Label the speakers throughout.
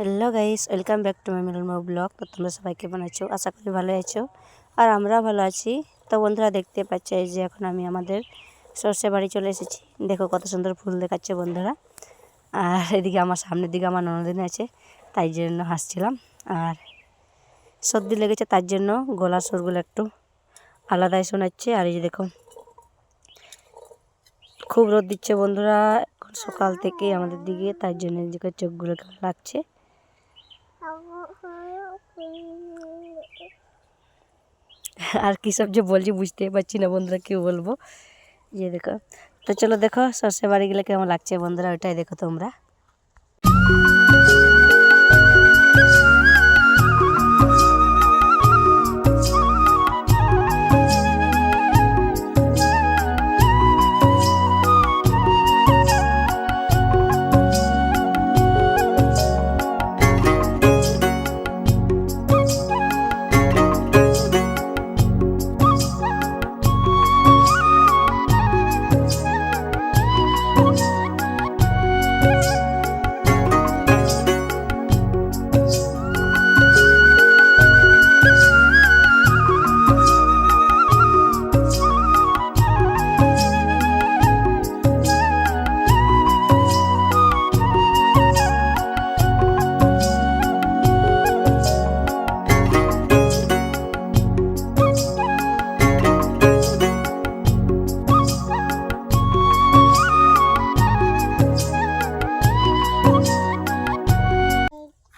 Speaker 1: Hello guys welcome back to my Milon vlog তো তোমরা সবাই কেমন আছো? আশা করি ভালো আছো। আর আমরা ভালো আছি। তো বন্ধুরা, দেখতে পাচ্ছি যে এখন আমি আমাদের সর্ষে বাড়ি চলে এসেছি। দেখো কত সুন্দর ফুল দেখাচ্ছে বন্ধুরা। আর এদিকে আমার সামনের দিকে আমার ননদিন আছে, তাই জন্য হাসছিলাম। আর সর্দি লেগেছে, তার জন্য গলার সুরগুলো একটু আলাদাই শোনাচ্ছে। আর এই যে দেখো, খুব রোদ দিচ্ছে বন্ধুরা। এখন সকাল থেকে আমাদের দিকে, তার জন্য চোখগুলো লাগছে। আর কী সব যে বলছি বুঝতে পারছি না বন্ধুরা, কী বলব? ইয়ে দেখো। তো চলো দেখো সর্ষে বাড়িগুলো কেমন লাগছে বন্ধুরা? ওইটাই দেখো তোমরা।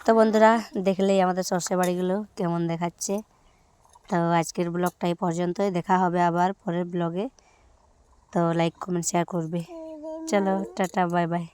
Speaker 1: তো বন্ধুরা, দেখলেই আমাদের সর্ষে বাড়িগুলো কেমন দেখাচ্ছে। তো আজকের ব্লগটা এই পর্যন্তই। দেখা হবে আবার পরের ব্লগে। তো লাইক কমেন্ট শেয়ার করবে। চলো, টাটা বাই বাই